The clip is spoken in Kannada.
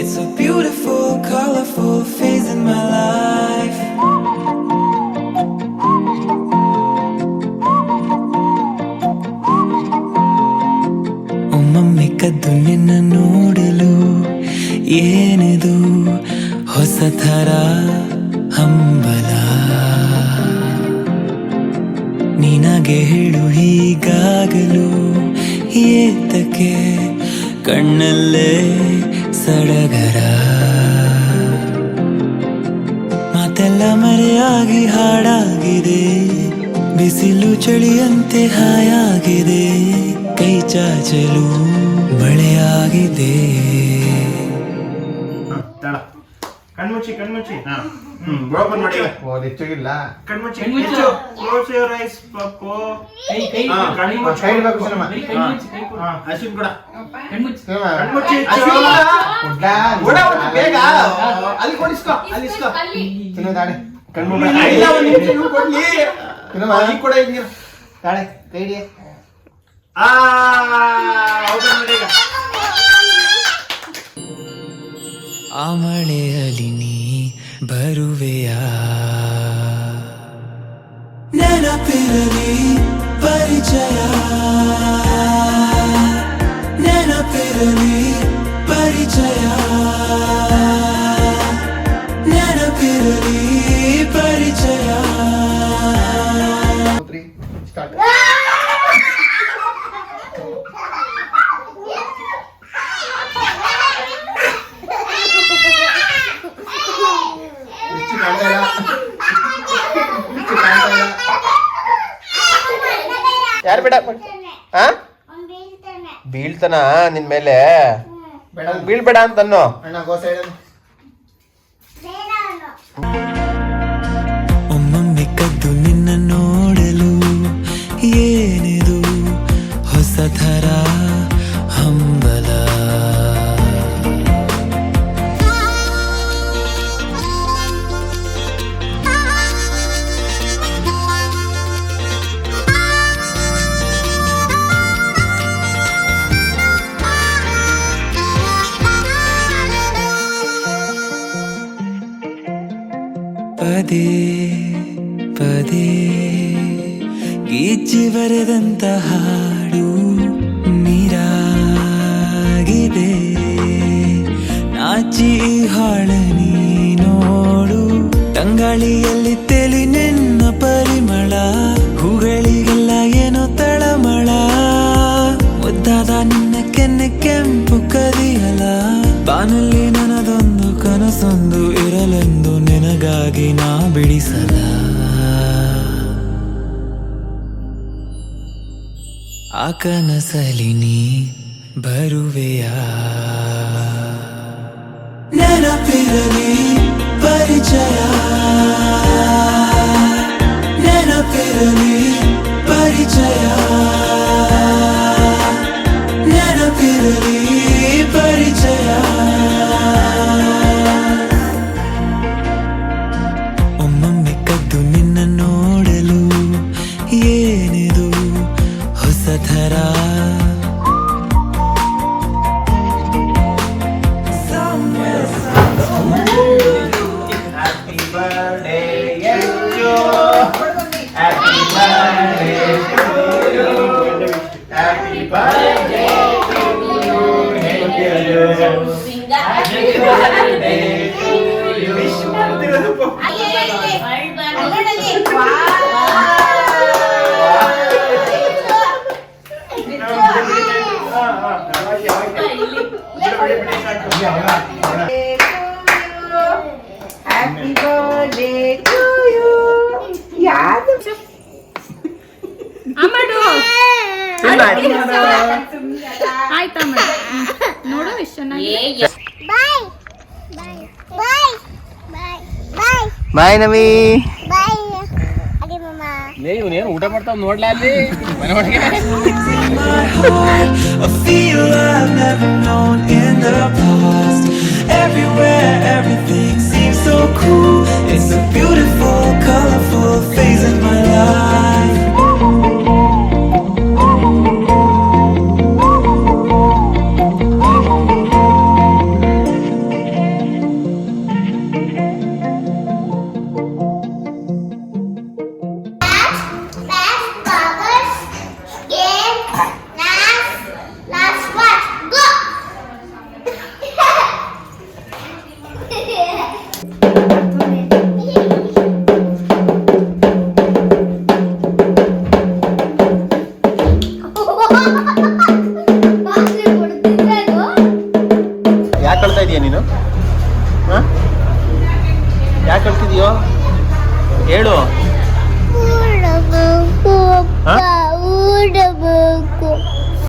It's a beautiful, colorful phase in my life. ಒಮ್ಮೊಮ್ಮೆ ಕದ್ದು ನಿನ್ನ ನೋಡಲು ಏನಿದು ಹೊಸ ಥರ ಹಂಬಲ ನಿನಗೆ ಹೇಳು ಹೀಗಾಗಲು ಏತಕ್ಕೆ ಕಣ್ಣಲ್ಲೇ ಸಡಗರ. ಮಾತೆಲ್ಲ ಮರೆಯಾಗಿ ಹಾಡಾಗಿದೆ. ಬಿಸಿಲು ಚಳಿಯಂತೆ ಹಾಯಾಗಿದೆ. ಕೈ ಚಾಚಲು ಮಳೆಯಾಗಿದೆ. ಕಣ್ಮುಚ್ಚಿ ಕಣ್ಮುಚ್ಚಿ. ಹ್ಮ್ ಓಪನ್ ಮಾಡಿ. ಓ ಕಣ್ಮುಚ್ಚಿ. ಕಣ್ಮುಚ್ಚು. ಕ್ಲೋಸ್ ಯುವರ್ ಐಸ್ ಪಪ್ಪು ಕೈ ಕೈ ಕೈ ಸಿನಿಮಾ. ಕೈ ಕೊಡು. ಹಾ, ಅಶ್ವಿನ್ ಕೂಡ. ಕಣ್ಮುಚ್ಚಿ. ಕಣ್ಮುಚ್ಚಿ ಅಶ್ವಿನ್ ಕೂಡ. ಓಡ, ಓಡ, ಬೇಗ. ಅಲ್ಲಿ ಕೊಡಿಸ್ಕೋ ಅಲ್ಲಿ ಇಸ್ಕೋ. ಇಲ್ಲ, ಒಂದ್ ನಿಮಿಷ ಕೊಡ್ಲಿ. ಕೂಡ ಹಿಂಗೆ ತಾಳೆ ಕೈಡಿ ಆ ಓಪನ್ ಮಾಡಿ ಈಗ. ಆ ಮಳೆಯಲ್ಲಿ ನೀ ಬರುವೆಯಾ? ನೆನಪಿರಲಿ ಪರಿಚಯ. ನೆನಪಿರಲಿ ಬೇಡ. ಹಾ ಬೀಳ್ತಾನ ನಿನ್ ಮೇಲೆ. ಬೇಡ. ಬೀಳ್ಬೇಡ ಅಂತನ್ನು. ಪದೇ ಪದೇ ಗೀಚಿ ಬರೆದಂತ ಹಾಡು ನೀರಾಗಿದೆ. ನಾಚಿ ಹಾಳ ಹಾಳನಿ ನೋಡು ತಂಗಾಳಿಯಲ್ಲಿ ನಿನಗಾಗಿ ನಾ ಬಿಡಿಸಲ ಆ ಕನಸಲಿ ನೀ ಬರುವೆಯ? ನೆನಪಿರಲಿ ಪರಿಚಯ ಹೊಸ ಥರ happy birthday you happy birthday to you ಯಾರು ಅಮ್ಮಡು ಆಯ್ತಮ್ಮ ನೋಡು ಎಷ್ಟು ಚೆನ್ನಾಗಿ ಬಾಯ್ ನಮಿ ನೇನು ಊಟ ಮಾಡ್ತಾವೆ ನೋಡಲಿ ಅಲ್ಲಿ? ನೀನು ಯಾಕೆ ಅಳ್ತಿದೀಯೋ ಹೇಳು. ಹಾಂ?